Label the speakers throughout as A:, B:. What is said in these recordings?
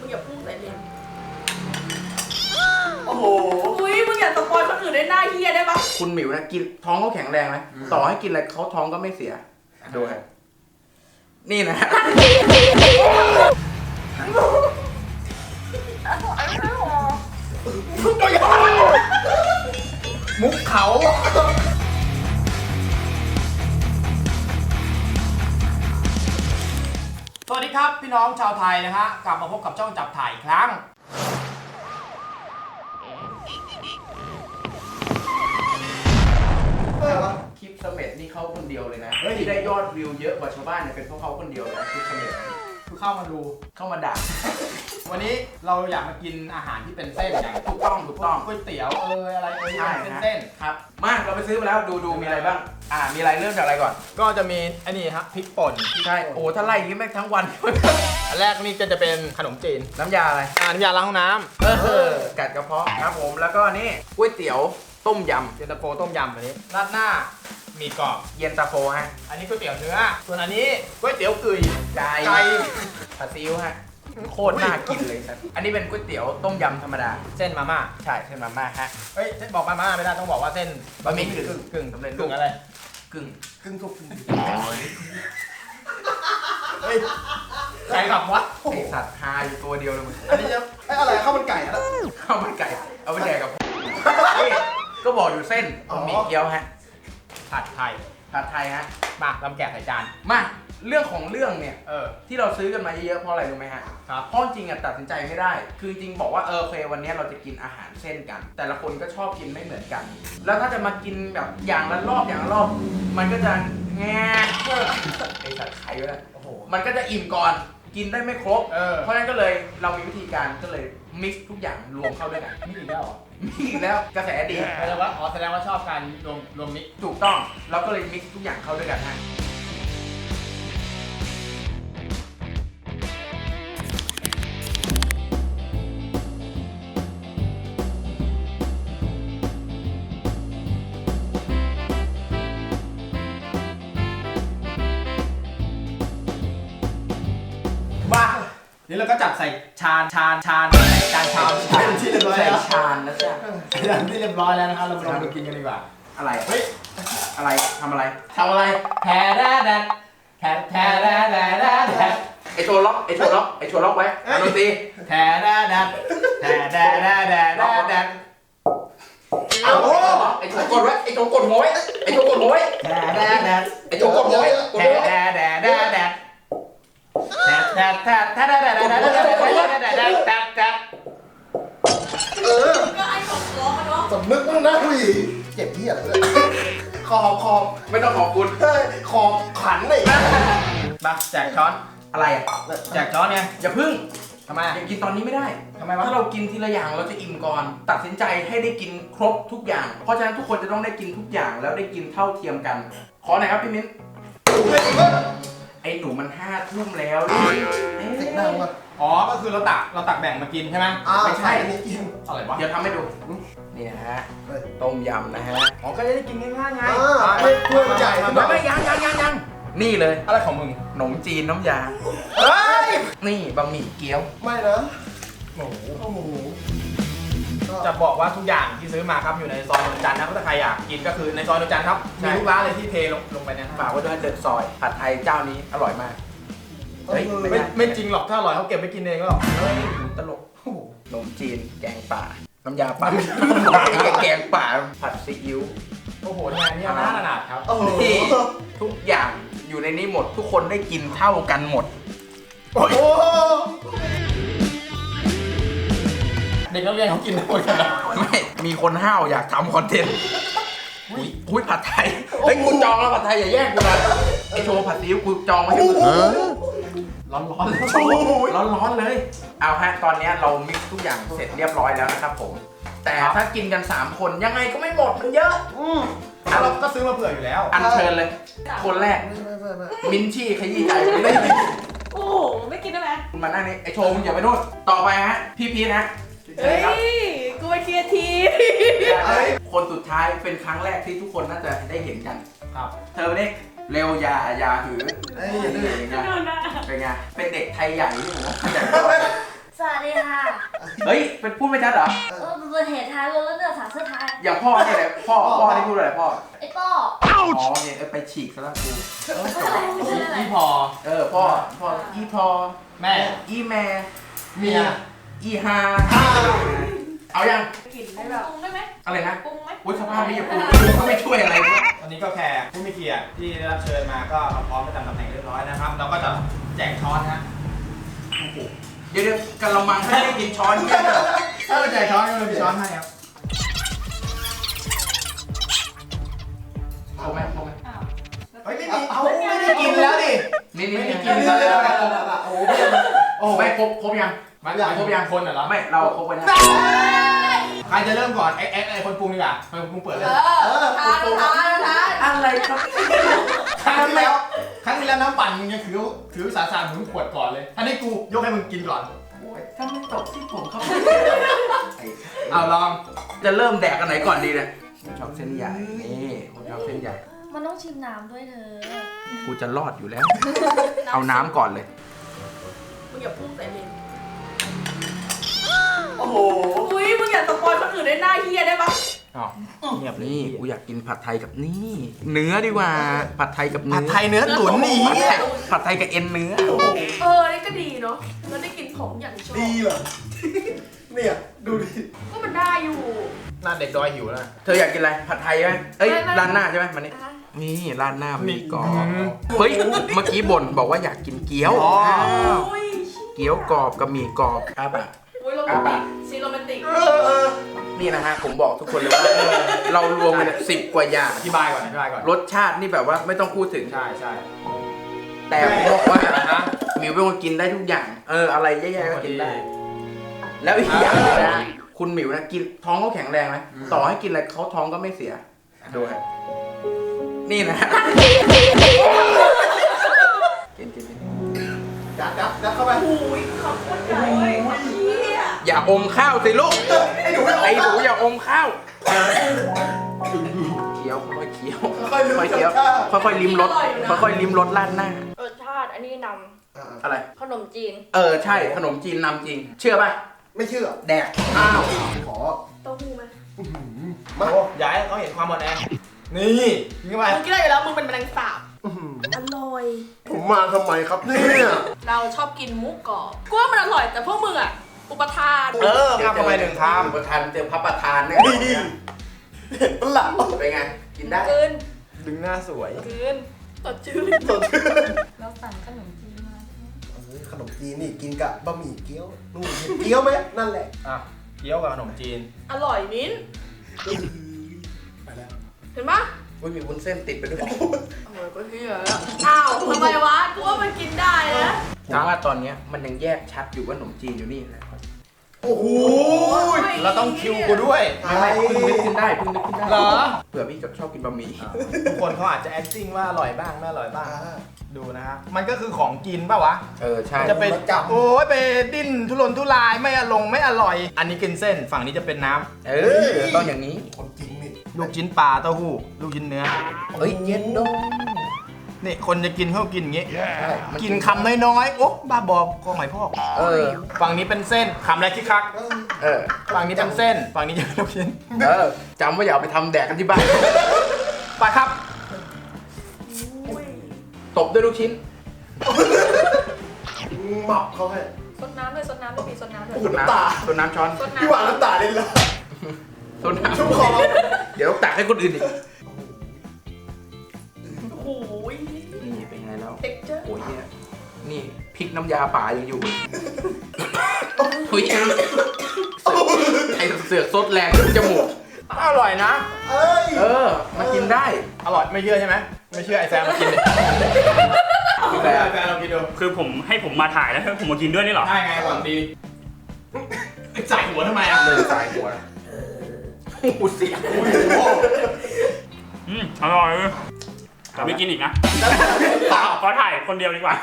A: มึงอย่าพุ่งใส่เลน
B: โอ้โห
A: อุ้ยมึงอย่าสปอยคนอื่นได้หน้าเฮียได้ปะ
C: คุณหมิวนะกินท้องเขาแข็งแรงนะต่อให้กินอะไรเขาท้องก็ไม่เสีย ดูฮะนี่นะฮะมุกเขา
B: สวัสดีครับพี่น้องชาวไทยนะฮะกลับมาพบกับช่องจับถ่ายอีกครั้ง
C: คลิปเสม็ดนี่เขาคนเดียวเลยนะ
B: เฮ้ย
C: ที่ได้ยอดวิวเยอะกว่าชาวบ้านเนี่ยเป็นเพราะเขาคนเดียวนะคลิปเสม็ด
B: คือ เข้ามาดู
C: เข้ามาด่า
B: วันนี้เราอยากมากินอาหารที่เป็นเส้นอย่าง
C: ถูกต้องถูกต้อง
B: ก๋วยเตี๋ยวเอยอะไรเอย
C: ใช่
B: เป็น
C: ฮะ
B: เส้น
C: ครับ มาเราไปซื้อมาแล้วดูดูมีอะไรบ้าง อ่า มีอะไรเริ่มจากอะไรก่อน
B: ก็จะมีไอ้นี่ครับพริกป่น
C: ใช่โอ้ถ้าไล่อย่างนี้แม่งทั้งวัน
B: อันแรกนี่ก็จะเป็นขนมจีน
C: น้ำยาอะไร
B: อ่าน้ำยาล้างห้องน้
C: เออกัดกระเพาะครับผมแล้วก็นี่ก๋วยเตี๋ยวต้มยำ
B: เย็นตาโฟต้มยำอันนี้ราดหน้า มีกรอบำ
C: เย็นตาโฟฮะ
B: อันนี้ก๋วยเตี๋ยวเนื้อ ส่วนอันนี้ก๋วยเตี๋ยวกึ่ย
C: ไก่
B: ไก่
C: ผัดซีอิ๊วฮะ โคตรน่ากินเลยครับ อันนี้เป็นก๋วยเตี๋ยวต้มยำธรรมดา
B: เส้นมาม่า
C: ใช่ เส้นมาม่าฮะ
B: เฮ้ยเส้นบอกมาม่าไม่ได้ต้องบอกว่าเส้น
C: บะหมี่กึ่ง
B: กึ่งกึ่ง
C: สำเร็จรูป
B: กึ่งอะไร
C: กึ่ง
B: กึ่งทุกกึ่งเฮ้ยใครขับวะ
C: ไอสัตว์ฮาอยู่ตัวเดียวเลยมึง
B: อันนี้จะไอ้อะไรข้าวมันไก่อะ
C: ข้าวมันไก่ เอาไปแดกกับนี่ก็บอกอยู่เส้น
B: อ๋อ
C: หมี่เกี๊ยวฮะ
B: ผัดไทย
C: ผัดไทยฮะ
B: มาลำแกะใส่จาน
C: มาเรื่องของเรื่องเนี่ย
B: เออ
C: ที่เราซื้อกันมาเยอะๆเพราะอะไรรู้ไหมฮะ
B: ครับ
C: เพราะจริงๆอะตัดสินใจไม่ได้ คือจริงบอกว่าเออโอเควันนี้เราจะกินอาหารเส้นกัน แต่ละคนก็ชอบกินไม่เหมือนกัน แล้วถ้าจะมากินแบบอย่างละรอบอย่างละรอบ มันก็จะแงไอสัตว์ไข่ด้วย
B: โอ้โห
C: มันก็จะอิ่มก่อน กินได้ไม่ครบ
B: เออ
C: เพราะฉะนั้นก็เลยเรามีวิธีการก็เลยมิกซ์ทุกอย่างรวมเข้าด้วยกัน
B: นี่อีกแล้วเหรอ
C: มีอีกแล้วกระแสดี
B: แสดงว่าอ๋อแสดงว่าชอบการรวมรวมมิกซ์
C: ถูกต้องเราก็เลยมิกซ์ทุกอย่างเข้าด้วยกันฮะ
B: นี่เราก็จับใส่ชานชานชานใส่จานชามชานที่เรียบร้อย
C: ใส่
B: แล้ว
C: ชานนะจ๊ะ
B: ชามที่เรียบร้อยแล้วนะครับเรามาลองดูกินกันดีกว่า
C: อะไร
B: เฮ้ย
C: อะไรทำอะไร
B: ทำอะไรแพ้แด้แดดแพ้แพ้แด้แดดแด้แด
C: ไอโชว์ล็อกไอโชว์ล็อกไอโชว์ล็อกไว้เอาดนตรี
B: แพ้แด้แดดแพ้แด้แดดแด้แดด
C: เอาโอ้ไอโชว์กดไว้ไอโชว์กดหัยไอ้ไอโชว์กดหัวไว้
B: แด้แดดแดด
C: ไอโชว์กดหัวไว้
B: แด้แดดแด้แดดแด้แดดแด้แดด
A: นเนาะ
D: สำนึกบ้างนะอุ้ยเจ็บที่อะไรเลย
B: ขอบขอบ
C: ไม่ต้องขอบคุณ
D: เฮ้ยขอบขันเลย
B: มาแจกช้อน
C: อะไรอะ
B: แจกช้อนไง
C: อย่าพึ่ง
B: ทำไม
C: อย่ากินตอนนี้ไม่ได้
B: ทำไมวะ
C: ถ้าเรากินทีละอย่างเราจะอิ่มก่อน ตัดสินใจให้ได้กินครบทุกอย่าง เพราะฉะนั้นทุกคนจะต้องได้กินทุกอย่างแล้วได้กินเท่าเทียมกัน ขอหน่อยครับพี่มิ้นไอหนูมันห้าทุ่มแล้ว ดิ
D: เสียงดังว่ะ
B: อ๋อ ก็คือเราตักเราตักแบ่งมากินใช่ไหม
D: อ่า
C: ไม่ใช่
D: ใช่อันนี้กิน
B: อะไรวะ
C: เดี๋ยวทำให้ดูนี่นะฮะ
D: เฮ้ย
C: ต้มยำนะฮะ
B: อ๋อก็จะได้กินง่ายๆไง
D: อ่าไม่ถ้วยใหญ่
C: ไม่ไม่ยังยังยังยังนี่เลย
B: อะไรของมึง
C: ขนมจีนน้ำยา
D: เฮ้ย
C: นี่บะหมี่เกี๊ยว
D: ไม่นะ
B: โอ้โห
D: โอ้โหก็
B: จะบอกว่าทุกอย่างที่ซื้อมาครับอยู่ในซอยนนจันทร์นะถ้าใครอยากกินก็คือในซอยนนจันทร์ครับมีทุกร้านเลยที่เทลงลงไปเนย
C: ฝากไว้ด้วยเดินซอยผัดไทยเจ้านี้อร่อยมาก เฮ้ย
D: เออ
C: ไม่
B: ไม่
C: ได้
B: ไม่จริงหรอกถ้าอร่อยเขาเก็บไปกินเองก็หรอก
C: เฮ้ยหนูตลกโอ้โหขนมจีนแกงป่า น้ำยาป่าแกงป่าผัดซีอิ๊ว
B: โอ้โหงานนี้น่าขนาดครับ
D: โอ้โห
C: นี่ทุกอย่างอยู่ในนี้หมดทุกคนได้กินเท่ากันหมด
D: โอ้โห
B: เด็กนักเรียนเขากินหมดกันนะ
C: ไม่มีคนห้าวอยากทำคอนเทนต์อุ้ยอุ้ยผัดไทยเฮ้ยกูจองแล้วผัดไทยอย่าแย่งกูนะไอโชว์ผัดซีอิ๊วกูจองไว้ให้มึง
B: ร้อนๆเลย
C: ร้อนร้อนๆเลย เอาฮะ ตอนเนี้ยเรามิกซ์ทุกอย่างเสร็จเรียบร้อยแล้วนะครับผม แต่ถ้ากินกัน 3 คนยังไงก็ไม่หมดมันเยอะ
D: อืม
B: อะเราก็ซื้อมาเผื่ออยู่แล้ว
C: อันเชิญเลย คนแรก
D: ไม่ไม่ไม่ไม่
C: มินชี่ขยี้ใจไม่ได้
A: โอ้โหไม่กินได้ไหม
C: มานั่งนี่ไอโชว์มึงอย่าไปนู่นต่อไปฮะ พี่พีทฮะเชิ
A: เฮ้
C: ญ
A: ย
C: ครับ
A: กูเป็นครีเอทีฟ
C: คนสุดท้ายเป็นครั้งแรกที่ทุกคนน่าจะได้เห็นกัน
B: ครับ
C: เธอเนี่ย เร็วอย่าอย่าหือ
D: ไอ้ยอย่าดื้อ
C: เป็นไง
A: โดนนะ
C: เป็นไงเป็นเด็กไทยใหญ่ที่ผมว่าจาก
A: แส
E: วัสดีค่ะ
C: เฮ้ยเป็นพูดไม่ชัดเหรอ
E: เออเป็นเหตุท้ายรถแล้วเนี่ยสาวเสื้อท้าย
C: อย่างพ่อเนี่ยแหละพ่อพ่อที่พูดอะไรพ่อ
E: ไอ้ป้อ
C: อ๋อเนี่ยเออไปฉีกซะแล้วกู
E: ไม่ใช่อะไร
B: พี่พอ
C: เออพ่อพ่ออีพอ
B: แม่
C: อีแม่
B: เมีย
C: อีฮาเอายัง
A: กินได้แบบ
E: ปรุงได้ไหม
C: อะไรนะ
E: ปรุงไหม
C: อุ้ยสภาพนี้อย่าพูดก็ไม่ช่วยอะไรเลย
B: วันนี้ก็แขกผู้มีเกียรติที่ได้รับเชิญมาก็มาพร้อมประจำตำแหน่งเรียบร้อยนะครับ เราก็จะแจกช้อนนะ
C: เดี๋ยวเดี๋ยวกระมังไม่ได้กินช้อนเนี่ย
B: เออแจกช้อนก็เลยมีช้อนให้ครับ
C: เอาไหมเอาไหม
E: อ้าว
B: เฮ้ยไม่มีเอาไม่ได้กินแล้วดิ
C: นี่นี่
B: ไม่ได้
C: นี่
B: กินซะแล้ว
D: โอ้โห
C: โอ้ไม่ครบครบยัง
B: มันอยากครบยังคนเหรอ
C: ไม่เราครบกันยัง
B: ใคร จะเริ่มก่อนไอ้ไอ้ไอ้คนปรุงดีกว่าคนปรุงเปิดเลย
A: เออทานทานทาน
C: อะไรครับ
B: ครั้งที่แล้วครั้งที่แล้วน้ำปั่นมึงยังถือถือสาสารมึงขวดก่อนเลยอันนี้กูยกให้มึงกินก่อน
C: โอ้ยถ้าไม่ตกที่ผมเขา
B: เอาลอง
C: จะเริ่มแดกอันไหนก่อนดีเนี่ยผมชอบเส้นใหญ่นี่ผมชอบเส้นใหญ่
E: มันต้องชิมน้ำด้วยเธอ
C: กูจะรอดอยู่แล้ว เอาน้ำก่อนเลย
A: มึงอย่าพุ่งใส่เลนโอ้โห อยคนอื่นได้หน้าเฮียได้ปะ
B: อ๋อเงียบเลย
C: นี่กูอยากกินผัดไทยกับนี่ เนื้อดีกว่าผัดไทยกับเนื้
B: ผัดไทยเนื้อตุ๋นนี่
C: ผัดไทยผัดไทยกับเอ็นเนื้อ
A: เออนี่ก็ดีเนาะแล้วได้กินของอย่างที่ชอบ
D: ดีเหรอเนี่ยดูดิ
A: ก็มันได้อยู่
B: หน้าเด็กดอยหิวแล้ว
C: เธออยากกินอะไรผัดไทยไหมเอ้ย
A: ไม่ไม่
C: ร้านหน้าใช่ไหมมันนี่
E: อะ
C: นี่ร้านหน้ามีกรอบ
B: อืม
C: เฮ้ยเมื่อกี้บ่นบอกว่าอยากกินเกี๊ยว
B: อ๋อา
C: ว
A: อุ้ย
C: เกี๊ยวกรอบกับหมี่กรอบครับอะ
A: อุ้ยโรแมน
C: นี่นะฮะผมบอกทุกคนเลยว่า เรารวมกันสิบกว่าอย่าง
B: อธิบายก่อนอธิบายก่อน
C: รสชาตินี่แบบว่าไม่ต้องพูดถึง
B: ใช่ใช่
C: แต่ผมบอกว่า
B: ฮะ
C: หมิวเป็นคนกินได้ทุกอย่าง เออ อะไรแย่ๆก็กินได้ แล้วอีกอย่างหนึงนะคุณหมิวนะกินท้องเขาแข็งแรงไหมต่อให้กินอะไรเขาท้องก็ไม่เสีย ดูฮะนี่นะกินกินกิน
D: ยัดยัดยัดเข้าไป
A: อุ้ยขอบคุณใหญ่เฮีย
C: อย่าอมข้าวสิลูก
D: ไอ้หนู ไม่ออก
C: ไอ้หนูอย่าอมข้าวเคี้ยวค่อยๆเคี้ยว
D: ค่อยๆลืม
C: ค่อยๆเคี้ยว
D: ข้าว
C: ค่อยๆลิ้มรสค่อยๆลิ้มรสล้านหน้า
E: รสชาติอันนี้น
D: อ่า
C: อะไรำ
E: ขนมจีน
C: เออใช่ขนมจีนนำจริง เชื่อป่ะ
D: ไม่เชื่อ
C: แดก อ้าว
D: ขอ
A: เต้าหู้ไหม
D: มา
B: โอ้ย้ายเขาเห็นความอ่อนแอ นี่กินเข้าไป
A: มึงกินได้อยู่แล้วมึงเป็นแมลงสาบ
D: อื้อหือ
A: อร่อย
D: ผมมาทำไมครับเนี่ย
A: เราชอบกินหมุกกรอบกูว่ามันอร่อยแต่พวกมึงอะ อุปทาน
B: เออข้ามเข้าไปหนึ่งค
C: ประธานเจอพระประธานเนี่ย
D: นี่เห็นปะล่ะ
C: เป็นไง กินได้
A: กินำ
B: ดึงหน้าสวย
A: กินสดชื่น
D: สดชื่น
E: เราสั่งขนมจีนมาใช่ไหม
D: เอ้ยขนมจีนนี่กินกับบะหมี่เกี๊ยวนู่นเห็นเกี๊ยวไหมนั่นแหละ
B: อะเกี๊ยวกับขนมจีน
A: อร่อยมิ้น
D: ไปแล้ว
A: เห็นปะ
C: อุ้ยมีวุ้นเส้นติดไปด้วย
A: อร่อยก็เฮียแล้วอ้าวทำไมวะกูว่ามันกินได้นะ
C: ผมว่าตอนเนี้ยมันยังแยกชัดอยู่ว่าขนมจีนอยู่นี่แหละ
D: โอ้โห
B: เราต้องคิวกูด้วย
C: ไม่ไม่เพิ่งนึกขึ้นได้เพิ่งนึกขึ้นได้
B: เหรอ
C: เผื่อพี่กับชอบกินบะหมี่
B: ทุกคนเขาอาจจะ acting ว่าอร่อยบ้างไม่อร่อยบ้าง
D: อ่า
B: ดูนะครับมันก็คือของกินป่าวะ
C: เออใช่
B: จะไป
D: รสจับ
B: โอ้ยไปดิ้นทุรนทุรายไม่อลงไม่อร่อย อันนี้กินเส้นฝั่งนี้จะเป็นน้ำ
C: เออต้องอย่างนี้
D: คนจริงนี่
B: ลูกชิ้นปลาเต้าหู้ ลูกชิ้นเนื้อ
C: เฮ้ยเย็นดง
B: นี่คนจะกินเขากินอย่างงี้
C: ใช่มั
B: กินคำน้อยๆ โอ๊ะบ้าบอกองหอยพอก
C: เออ
B: ฝั่งนี้เป็นเส้นคำแรกคิกคัก
D: เออ
C: เออ
B: ฝั่งนี้เป็นเส้น ฝั่งนี้จะเป็นลูกชิ้น
C: เออจำว่าอย่าเอาไปทำแดกกันที่บ้าน
B: ไปครับ
C: ตบด้วยลูกชิ้น
D: หมับเขาให้
A: สดน้ำเลยสดน้ำไม่มีสดน้ำเลย
D: โอ้โหน้ำตา
C: ส่วนน้ำช้อน
A: สด
D: พี่
A: น้ำ
D: หวานน้ำตาเลยเหรอ
C: ส่วนน้
D: ชุ่มคอำ
C: เดี๋ยวต้องตักให้คนอื่นอีก
A: โอ้โห
C: นี่เป็นไงแล้ว
A: เท็กเจอร์
C: โอ้ยเนี่ยนี่พริกน้ำยาป่ายังอยู่เฮ้ยไอเสือกซดแรงขึ้นจมูก
B: อร่อยนะ
D: เอ้ย
C: เออ มากินได้
B: อร่อยไม่เชื่อใช่ไหม ไม่เชื่อไอ้แซมมากินเลย
C: แต่
B: ไอ้แซมเรากินดู
F: คือผมให้ผมมาถ่ายแล้วให้ผมมากินด้วยนี่เหรอ
B: ได้ไงหวังดีใส่หัวทำไมอะ
C: เดินสายหัว หูเสียง
F: อืมอร่อยแต่ไม่กินอีกนะขอถ่ายคนเดียวดีกว่า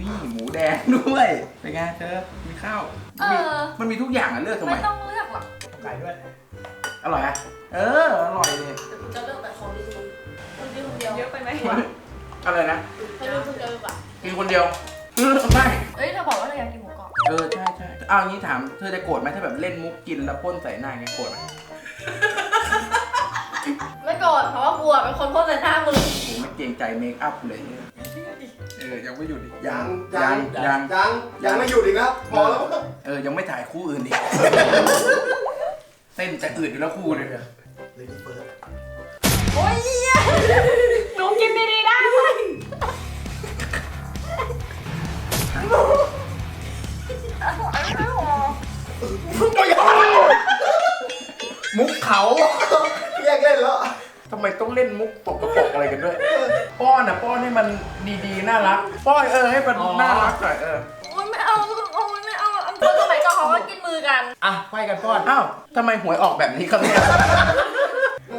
C: นี่หมูแดงด้วย เป็นไงเธอ มีข้าว
E: เออ
C: มันมีทุกอย่างอะเลือกทำไม
E: ไม่ต้องเลือกหรอก
B: ไก่ด้วย
C: อร่อยอะเออ อร่อยเลย
A: แต่กูจะเลือกแต่ของดีๆคนเดียวคนเดียวเยอะไปไหม
C: กอะไรนะ
A: ไม่รู้เพิ่งเจอป่ะ
C: กินคนเดียว ไม่
E: เอ้ยเธอบอกว่าเธออยากกินหมูกรอบ
C: เออใช่ใช่เอางี้ถามเธอจะโกรธไหมถ้าแบบเล่นมุกกินแล้วพ่นใส่หน้าไงโกรธไหม
A: ไม่โกรธเพราะว่ากลัวเป็นคนพ่นใส่หน้ามึง
C: ผมไม่เกรงใจเมคอัพเลยเออยังไม่หยุดอีก
D: ยังยั
C: ยังงยัง
D: ยังยังไม่หยุดอีกนะพอแล้ว
C: เออยังไม่ถ่ายคู่อื่นอีกเต้นจะอืดอยู่แล้วคู่เลยเนี่ย
D: เลยที่เปิด
E: โอ้ยเหี้ยหนูกินดีๆได้ไหม
B: มุกเขา
D: แยกเล่นแล้ว
C: ทำไมต้องเล่นมุกตกกระปรกอะไรกันด้วย ป้อนอะป้อนให้มันดีๆ น่ารัก ป้อนเออให้มันน่ารักหน่อยเออ
E: โอ้ยไม่เอาโอ้ยไม่เอาอันคนสมัยก่อนเขาก็กินมือกัน
B: อะไฟกันป้อน
C: อ้าวทำไมหวยออกแบบนี้ครับเนี่ย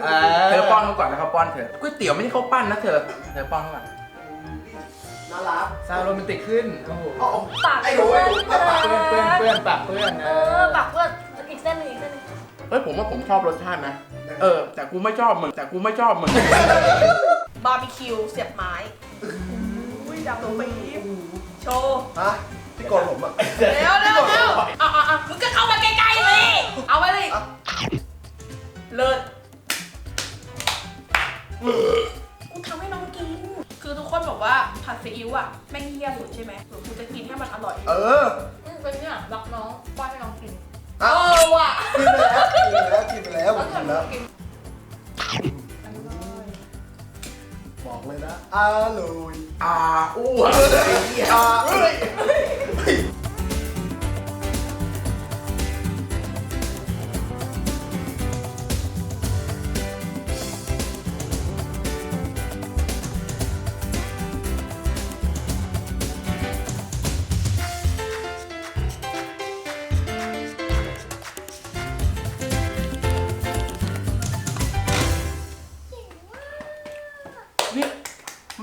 B: เออ
C: เธอป้อนเขาก่อนแล้วเขาป้อนเธอก๋วยเตี๋ยวไม่ใช่ข้าวปั้นนะเธอเธอป้อนเขาก่อน
D: น่ารัก
B: ซาวโรแมนติกขึ้น โอ้โห
D: เอาเอา
E: ปาก
D: ไอ้หนู
E: เปื้
D: ไอ้
E: อน
D: หนูเอาปาก
B: เปื้อนเปื้อนเปื้อนปากเปื้อน
E: เออปากเปื้อนอีกเส้นหนึ่งอีกเส้นหนึ่ง
C: เฮ้ยผมว่าผมชอบรสชาตินะ เออ แต่กูไม่ชอบมึงแต่กูไม่ชอบมึง
A: บาร์บีคิวเสียบไม้อุ้ยดำลงไปยิบโชว์
D: ฮะที่โกนผมอะ
A: เร็วเร็วเร็วอะอะอะมึงก็เข้ามาใกล้ๆเลยเอาไว้เลยเลิศ คือทุกคนบอกว่าผัดซีอิ๊วอะแม่งเหี้ยสุดใช่ไหมหรือกูจะกินให้มันอร่อย
D: เออ
E: อืมเป็นเนี่ยรักน้องป้อนให้น้องกิน
A: เออว่ะ
D: กินไปแล้วกินไปแล้วกินไปแล้วผมกินแล้ว
A: กิน
D: บอกเลยนะอร่อย
C: อ่าอ้ว
D: อ่าเอ้ย
C: นี่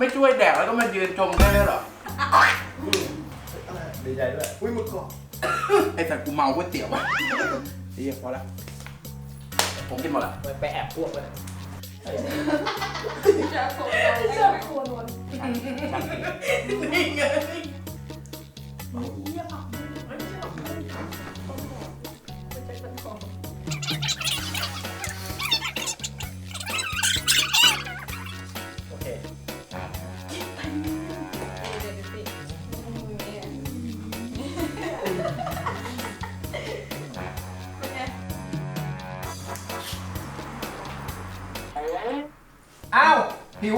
C: ไม่ช่วยแดกแล้วก็มายืนชมได้เลยเหรอ
B: ดีใจด้วย
D: อุ้ยหมึกกรอบ
C: ไอ้สัตว์กูเมาก๋วยเตี๋ยววะดีพอละผมกินหมดละ
B: ไปไปแอบพวกเลย
A: นี่ไง
B: โอ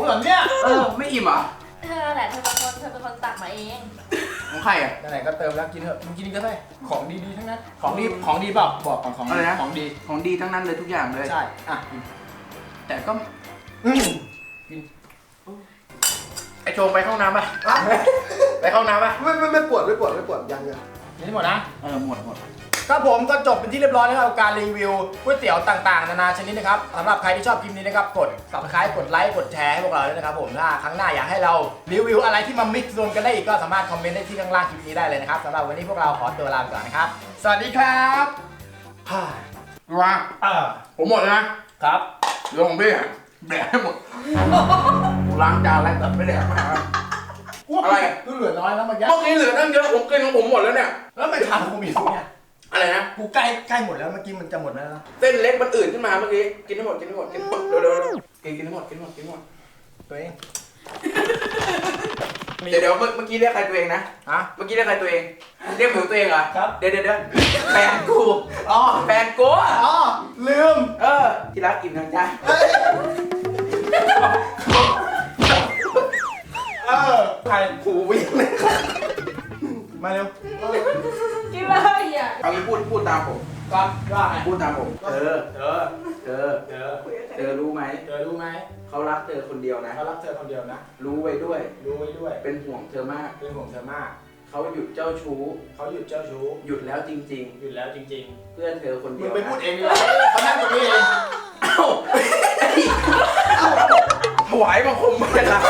B: เหรอเนี่ย
C: เออไม่อิ่มเหรอ
E: เธอแหละเธอเป็นคนเธอเป็นคนตักมาเอง
C: ของใครอะ
B: ไหนๆก็เติมแล้วกินเถอะมึงกินก็ได้ของดีๆทั้งนั้น ของดีของดีเปล่าบอกก่อนของ
C: อะไรนะ
B: ของดี
C: ของดีทั้งนั้นเลยทุกอย่างเลย
B: ใช่อะกิน
C: แต่ก็
D: อืม
C: ไอโชงไปเข้าห้องน้ำป่ะ
D: อะ
C: ไปเข้าห้องน้ำป่ะ
D: ไม่ไม่ไม่ปวดไม่ปวดไม่ปวดยังยัง
B: นี่หมดนะ
C: เออหมดหมด
B: ครับผมก็จบเป็นที่เรียบร้อยนะครับกับการรีวิวก๋วยเตี๋ยวต่างๆ นานาชนิดนะครับสำหรับใครที่ชอบคลิปนี้นะครับกด subscribe กดไลค์กดแชร์ให้พวกเราด้วยนะครับผมถ้าครั้งหน้าอยากให้เรารีวิวอะไรที่มา mix รวมกันได้อีกก็สามารถคอมเมนต์ได้ที่ข้างล่างคลิปนี้ได้เลยนะครับสำหรับวันนี้พวกเราขอตัวลาไปก่อนนะครับสวัสดีครับ
D: ฮ่า
C: ว่า
B: อ่า
C: ผมหมดแล้วนะครับเหลือของพี่อะแดกให้หมดกูล้างจานแล้วแต่ไม่แดกมาอะไรอะ
B: กูเหลือน้อยแล้วเมื่อกี้
C: เมื่อกี้เหลือตั้งเยอะผมกินของผมหมดแล้วเนี่ย
B: แล้วไม่ทานกูมีสุเนี่ย
C: อะไรนะ
B: กูใกล้ใกล้หมดแล้วเมื่อกี้มันจะหมดแล้วนะ
C: เส้นเล็กมันอื่นขึ้นมาเมื่อกี้ กินให้หมด กินให้หมด กินให้หมดเร็วเร็วเร็วกินกินให้หมด กินให้หมด กินให้หมด
B: ตัวเอง
C: เดี๋ยวเดี๋ยวเมื่อเมื่อกี้เรียกใครตัวเองนะ
B: ฮะ
C: เมื่อกี้เรียกใครตัวเอง เรียกหมิวตัวเองเหรอ
B: ครับ
C: เดี๋ยวเดี๋ยวเดี๋ยวแฟนกู
B: อ๋อ
C: แฟนกูอะ
B: อ๋อลืม
C: เออ ที่รักกินนะจ๊ะ
D: เฮ้ย
B: เออใคร
C: กูวิ่งเลย
B: มาเร็ว
A: กิน เลยอะ
C: เอางี้พูดพูดตามผม
B: ก็ว่าไง
C: พูดตามผมเธอ
B: เออ
C: เธอ
B: เออ
C: เธอรู้ไหม
B: เธอรู้ไหม
C: เขารักเธอคนเดียวนะ
B: เขารักเธอคนเดียวนะ
C: รู้ไว้ด้วย
B: รู้ไว้ด้วย
C: เป็นห่วงเธอมาก
B: เป็นห่วงเธอมาก
C: เขาหยุดเจ้าชู้
B: เขาหยุดเจ้าชู้
C: หยุดแล้วจริง
B: หยุดแล้วจริง
C: ๆ เพื่อเธอคน
B: ๆ
C: เดี
B: มึ
C: ย
B: ง
C: ว
B: ไป
C: นะ
B: พูดเองเลยเขานั่งตรงนี้เอง
C: เอ้าถวายบังคมไปละ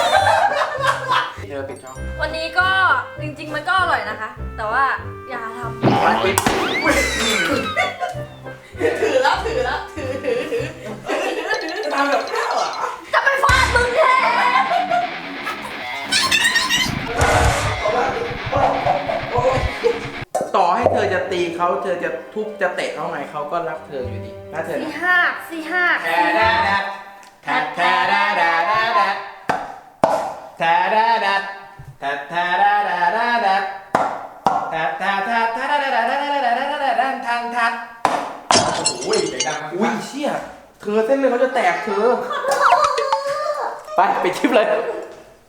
C: เธอปิดช่อง
E: วันนี้ก็ จริงๆ มันก็อร่อยนะคะ แต่ว่าอย่าทำ
A: ถือแล้วถือแล้วถือถือถือถื
C: ทำแบบข้าวเหรอำ
E: จะไปฟาดมึงแท้
C: ต่อให้เธอจะตีเขาเธอจะทุบจะเตะเขาไงเขาก็รักเธออยู่ดีรักเธอ
E: สี่
C: นะ
E: ห้าสี่ห้า
B: แท
E: สี่
B: ดา
E: ห้า
B: ดัดแทดาดาดาดาดาแทดาดัด ทดแทดาดาดาดัดแทดแทดแทดแทดาดาดาดาดาดาดาดาดาทันทัดโอ้ยเสียงดังมาก
C: อุ้ยเชี่ยเธอเส้นเลยเขาจะแตกเธอ ไปไปคลิปเลย